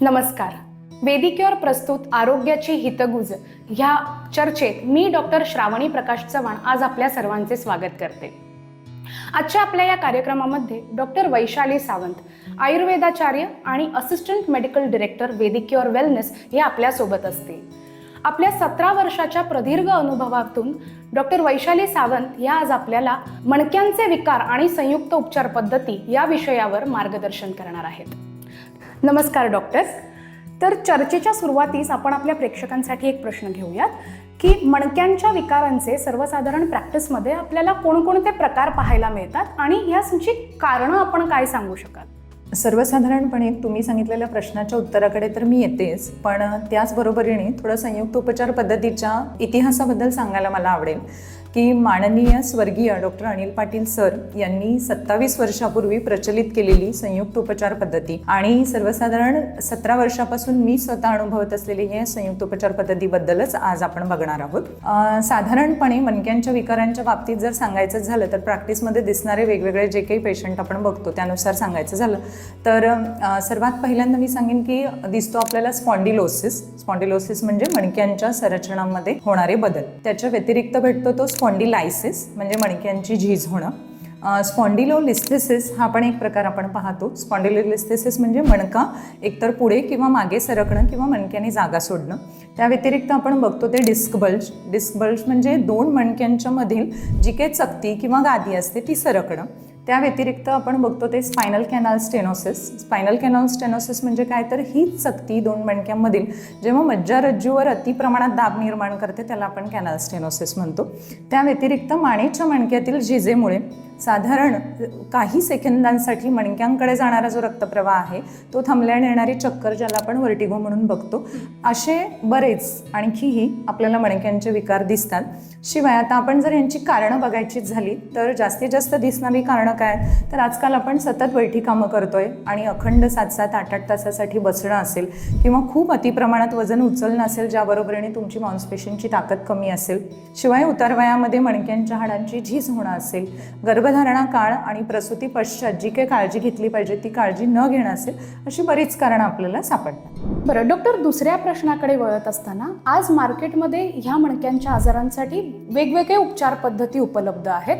नमस्कार. वेदिकेवर प्रस्तुत आरोग्याची हितगुज ह्या चर्चेत मी डॉक्टर श्रावणी प्रकाश चव्हाण आज आपल्या सर्वांचे स्वागत करते. आजच्या आपल्या या कार्यक्रमामध्ये डॉक्टर वैशाली सावंत आयुर्वेदाचार्य आणि assistant medical director Vedicure wellness हे आपल्यासोबत असतील. आपल्या सतरा वर्षाच्या प्रदीर्घ अनुभवातून डॉक्टर वैशाली सावंत या आज आपल्याला मणक्यांचे विकार आणि संयुक्त उपचार पद्धती या विषयावर मार्गदर्शन करणार आहेत. नमस्कार डॉक्टर तर चर्चेच्या सुरुवातीस आपण आपल्या प्रेक्षकांसाठी एक प्रश्न घेऊयात की मणक्यांच्या विकारांचे सर्वसाधारण प्रॅक्टिसमध्ये आपल्याला कोणकोणते प्रकार पाहायला मिळतात आणि याची कारणं आपण काय सांगू शकाल? सर्वसाधारणपणे तुम्ही सांगितलेल्या प्रश्नाच्या उत्तराकडे तर मी येतेच पण त्याचबरोबरीने थोडं संयुक्त उपचार पद्धतीच्या इतिहासाबद्दल सांगायला मला आवडेल. की माननीय स्वर्गीय डॉक्टर अनिल पाटील सर यांनी सत्तावीस वर्षापूर्वी प्रचलित केलेली संयुक्त उपचार पद्धती आणि सर्वसाधारण सतरा वर्षापासून मी स्वतः अनुभवत असलेली या संयुक्त उपचार पद्धतीबद्दलच आज आपण बघणार आहोत. साधारणपणे मणक्यांच्या विकारांच्या बाबतीत जर सांगायचं झालं तर प्रॅक्टिसमध्ये दिसणारे वेगवेगळे जे काही पेशंट आपण बघतो त्यानुसार सांगायचं झालं तर सर्वात पहिल्यांदा मी सांगेन की दिसतो आपल्याला स्पॉन्डिलोसिस. स्पॉन्डिलोसिस म्हणजे मणक्यांच्या संरचनांमध्ये होणारे बदल. त्याच्या व्यतिरिक्त भेटतो तो स्पॉन्डिलायसिस म्हणजे मणक्यांची झीज होणं. स्पॉन्डिलोलिस्थेसिस हा पण एक प्रकार आपण पाहतो. स्पॉन्डिलोलिस्थेसिस म्हणजे मणका एकतर पुढे किंवा मागे सरकणं किंवा मणक्याने जागा सोडणं. त्या व्यतिरिक्त आपण बघतो ते डिस्क बल्ज डिस्क बल्ज म्हणजे दोन मणक्यांच्या मधील जी काही चकती किंवा गादी असते ती सरकणं. त्या व्यतिरिक्त आपण बघतो ते spinal canal stenosis spinal canal stenosis म्हणजे काय? तर हीच चकती दोन मणक्यांमधील जेव्हा मज्जारज्जूवर अति प्रमाणात दाब निर्माण करते त्याला आपण कॅनल स्टेनोसिस म्हणतो. त्या व्यतिरिक्त मानेच्या मणक्यातील झिजेमुळे साधारण काही सेकंदांसाठी मणक्यांकडे जाणारा जो रक्तप्रवाह आहे तो थांबल्याने येणारी चक्कर ज्याला आपण वर्टिगो म्हणून बघतो असे बरेच आणखीही आपल्याला मणक्यांचे विकार दिसतात. शिवाय आता आपण जर यांची कारणं बघायचीच झाली तर जास्तीत जास्त दिसणारी कारणं काय तर आजकाल आपण सतत बैठी कामं करतोय आणि अखंड सात सात आठ आठ तासासाठी बसणं असेल किंवा खूप अतिप्रमाणात वजन उचलणं असेल ज्याबरोबरीने तुमची मांसपेशींची ताकद कमी असेल. शिवाय उतारवयामध्ये मणक्यांच्या हाडांची झीज होणं असेल गर्भधारणा काळ आणि प्रसूती पश्चात जी काही काळजी घेतली पाहिजे ती काळजी न घेणं असेल अशी बरीच कारणं आपल्याला सापडतात. बरं डॉक्टर दुसऱ्या प्रश्नाकडे वळत असताना आज मार्केटमध्ये ह्या मणक्यांच्या आजारांसाठी वेगवेगळे उपचार पद्धती उपलब्ध आहेत.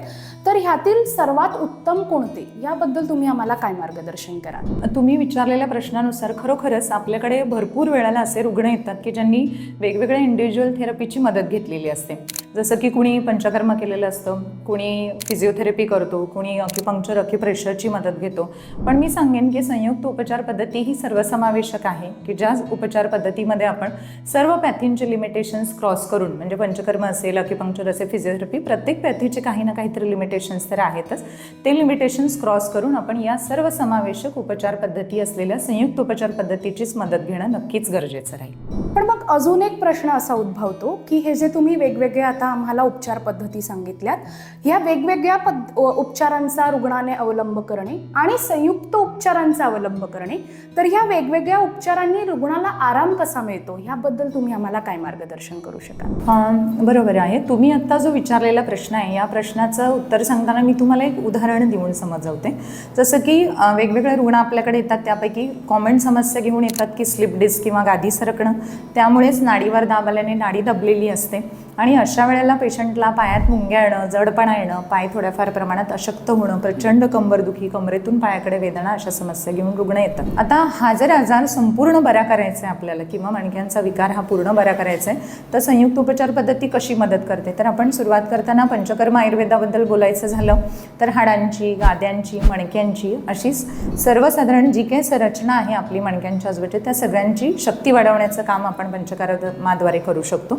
तर ह्यातील सर्वात उत्तम कोणते? याबद्दल तुम्ही आम्हाला काय मार्गदर्शन कराल? तुम्ही विचारलेल्या प्रश्नानुसार खरोखरच आपल्याकडे भरपूर वेळेला असे रुग्ण येतात की ज्यांनी वेगवेगळ्या इंडिव्हिज्युअल थेरपीची मदत घेतलेली असते. जसं की कुणी पंचकर्म केलेलं असतं कुणी फिजिओथेरपी करतो कुणी अक्युपंक्चर अक्युप्रेशरची मदत घेतो. पण मी सांगेन की संयुक्त उपचार पद्धती ही सर्वसमावेशक आहे की ज्या उपचार पद्धतीमध्ये आपण सर्व पॅथींचे लिमिटेशन्स क्रॉस करून म्हणजे पंचकर्म असेल अक्युपंक्चर असेल फिजिओथेरपी प्रत्येक पॅथीचे काही ना काहीतरी लिमिटेशन्स तर आहेतच. ते लिमिटेशन्स क्रॉस करून आपण या सर्व समावेशक उपचार पद्धती असलेल्या संयुक्त उपचार पद्धतीचीच मदत घेणं नक्कीच गरजेचं राहील. पण मग अजून एक प्रश्न असा उद्भवतो की हे जे तुम्ही वेगवेगळे आता आम्हाला उपचार पद्धती सांगितल्यात ह्या वेगवेगळ्या पद उपचारांचा रुग्णाने अवलंब करणे आणि संयुक्त उपचारांचा अवलंब करणे तर ह्या वेगवेगळ्या उपचारांनी रुग्णाला आराम कसा मिळतो? ह्याबद्दल तुम्ही आम्हाला काय मार्गदर्शन करू शकाल? बरोबर आहे. तुम्ही आत्ता जो विचारलेला प्रश्न आहे या प्रश्नाचं उत्तर सांगताना मी तुम्हाला एक उदाहरण देऊन समजवते. जसं की वेगवेगळे रुग्ण आपल्याकडे येतात त्यापैकी कॉमन समस्या घेऊन येतात की स्लिप डिस्क किंवा गादी सरकणं. त्यामुळेच नाडीवर दाब आल्याने नाडी दबलेली असते. आणि अशा वेळेला पेशंटला पायात मुंग्या येणं जडपणा येणं पाय थोड्याफार प्रमाणात अशक्त होणं प्रचंड कंबरदुखी कमरेतून पायाकडे वेदना अशा समस्या घेऊन रुग्ण येतात. आता हा जर आजार संपूर्ण बरा करायचा आहे आपल्याला किंवा मणक्यांचा विकार हा पूर्ण बरा करायचा आहे तर संयुक्त उपचार पद्धती कशी मदत करते? तर आपण सुरुवात करताना पंचकर्म आयुर्वेदाबद्दल बोलायचं झालं तर हाडांची गाद्यांची मणक्यांची अशी सर्वसाधारण जी काही संरचना आहे आपली मणक्यांच्या आजूबाजूची त्या सगळ्यांची शक्ती वाढवण्याचं काम आपण पंचकर्माद्वारे करू शकतो.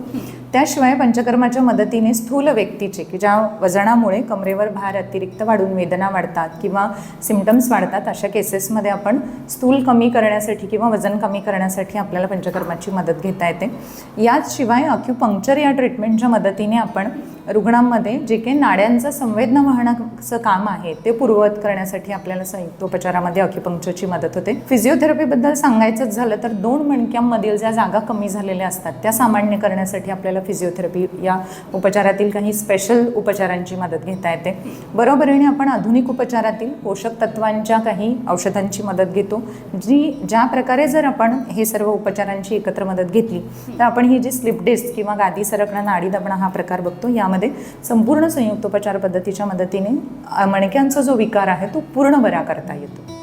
त्याशिवाय पंचकर्माच्या मदतीने स्थूल व्यक्तीचे की ज्या वजनामुळे कमरेवर भार अतिरिक्त वाढून वेदना वाढतात किंवा सिमटम्स वाढतात अशा केसेसमध्ये आपण स्थूल कमी करण्यासाठी किंवा वजन कमी करण्यासाठी आपल्याला पंचकर्माची मदत घेता येते. याचशिवाय अक्युपंक्चर या ट्रीटमेंटच्या मदतीने आपण रुग्णांमध्ये जे काही नाड्यांचं संवेदना वाहनाचं काम आहे ते पूर्ववत करण्यासाठी आपल्याला संयुक्त उपचारामध्ये अक्युपंक्चरची मदत होते. फिजिओथेरपीबद्दल सांगायचंच झालं तर दोन मणक्यांमधील ज्या जागा कमी झालेल्या असतात त्या सामान्य करण्यासाठी आपल्याला फिजिओथेरपी या उपचारातील काही स्पेशल उपचारांची मदत घेता येते. बरोबरीने आपण आधुनिक उपचारातील पोषक तत्वांच्या काही औषधांची मदत घेतो जी ज्या प्रकारे जर आपण हे सर्व उपचारांची एकत्र मदत घेतली तर आपण ही जी स्लिप डिस्क किंवा गादी सरकणं नाडी दबणं हा प्रकार बघतो यामध्ये संपूर्ण संयुक्त उपचार पद्धतीच्या मदतीने मणक्यांचा जो विकार आहे तो पूर्ण बरा करता येतो.